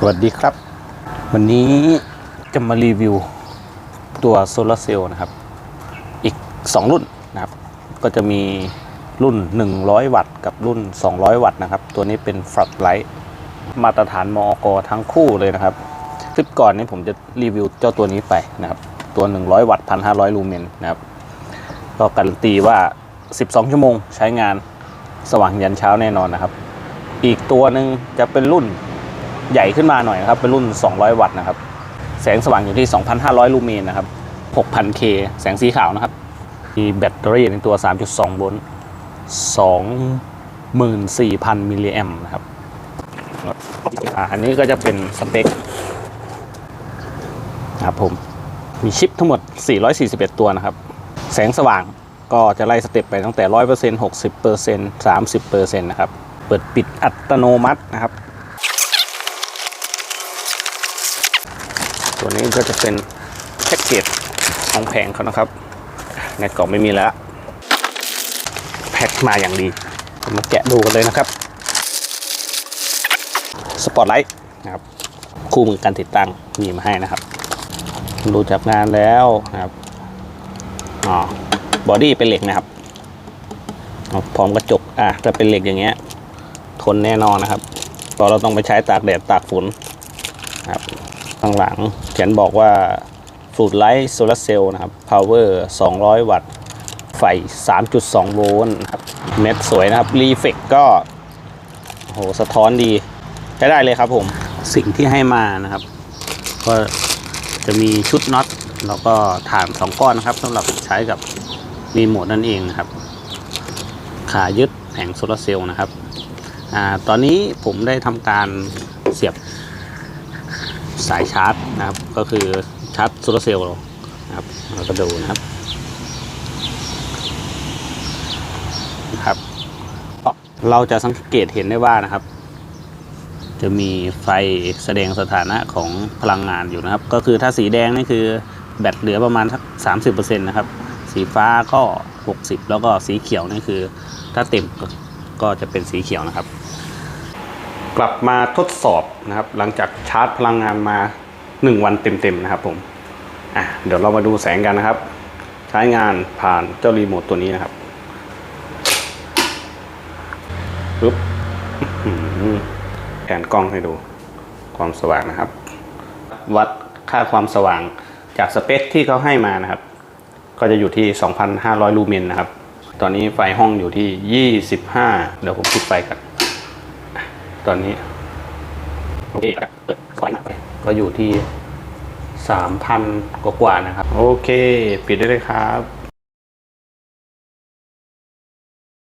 สวัสดีครับ วันนี้จะมารีวิวตัวโซลาร์เซลล์นะครับ อีก 2 รุ่นนะครับ ก็จะมีรุ่น 100 วัตต์กับรุ่น 200 วัตต์นะครับ ตัวนี้เป็นฟลัดไลท์มาตรฐานมอกทั้งคู่เลยนะครับ คลิปก่อนนี้ผมจะรีวิวเจ้าตัวนี้ไปนะครับ ตัว 100 วัตต์ 1,500 ลูเมนนะครับ ก็การันตีว่า 12 ชั่วโมงใช้งานสว่างยันเช้าแน่นอนนะครับ อีกตัวหนึ่งจะเป็นรุ่น ใหญ่ขึ้นมาหน่อยนะครับ เป็นรุ่น 200 วัตต์นะครับ แสงสว่างอยู่ที่ 2,500 ลูเมนนะครับ 6,000K แสงสีขาวนะครับ มีแบตเตอรี่ในตัว 3.2 โวลต์ 24,000 มิลลิแอมป์นะครับอันนี้ก็จะเป็นสเปคครับผม มีชิปทั้งหมด 441 ตัวนะครับ แสงสว่างก็จะไล่สเต็ปไปตั้งแต่ 100% 60% 30%นะครับ เปิดปิดอัตโนมัตินะครับ ตัวนี้ก็จะเป็นแพ็กเกจของแผงเขานะครับ ในกล่องไม่มีแล้ว แพ็คมาอย่างดีมาแกะดูกันเลยนะครับสปอตไลท์นะครับคู่มือการติดตั้งมีมาให้นะครับ ดูจากงานแล้วนะครับอ๋อบอดี้เป็นเหล็กนะครับพร้อมกระจกอะถ้าเป็นเหล็กอย่างเงี้ยทนแน่นอนนะครับเพราะเราต้องไปใช้ตากแดดตากฝนครับ ข้างหลัง เขียนบอกว่า f ูดไลท์โซลาเซลล์นะครับ power 200 วัตต์ ไฟ 3.2 โวลต์ครับ เม็ดสวยนะครับ รีเฟกก็โหสะท้อนดีใช้ได้เลยครับผม สิ่งที่ให้มานะครับ ก็จะมีชุดน็อต แล้วก็ฐาน2ก้อนนะครับสำหรับใช้กับรีโมทนั่นเองนะครับ ขายึดแผงโซลาร์เซลล์นะครับอ่าตอนนี้ผมได้ทำการเสียบ สายชาร์จนะครับ ก็คือชาร์จโซลาร์เซลล์นะครับเราก็ดูนะครับนะครับเราจะสังเกตเห็นได้ว่านะครับ จะมีไฟแสดงสถานะของพลังงานอยู่นะครับ ก็คือถ้าสีแดงนี่คือแบตเหลือประมาณสักสามสิบเปอร์เซ็นต์นะครับ สีฟ้าก็หกสิบแล้วก็สีเขียวนี่คือ ถ้าเต็มก็จะเป็นสีเขียวนะครับ กลับมาทดสอบนะครับ หลังจากชาร์จพลังงานมา 1 วันเต็มๆนะครับผมอะเดี๋ยวเรามาดูแสงกันนะครับ ใช้งานผ่านเจ้ารีโมทตัวนี้นะครับปึ๊บเอหือแผนกล้องให้ดูความสว่างนะครับ วัดค่าความสว่างจากสเปคที่เขาให้มานะครับ ก็จะอยู่ที่ 2,500 ลูเมนนะครับ ตอนนี้ไฟห้องอยู่ที่ 25 เดี๋ยวผมปิดไฟกัน ตอนนี้โอเคครับเปิดไฟหน่อยก็อยู่ที่สามพันกว่าๆนะครับ โอเค ปิดได้เลยครับ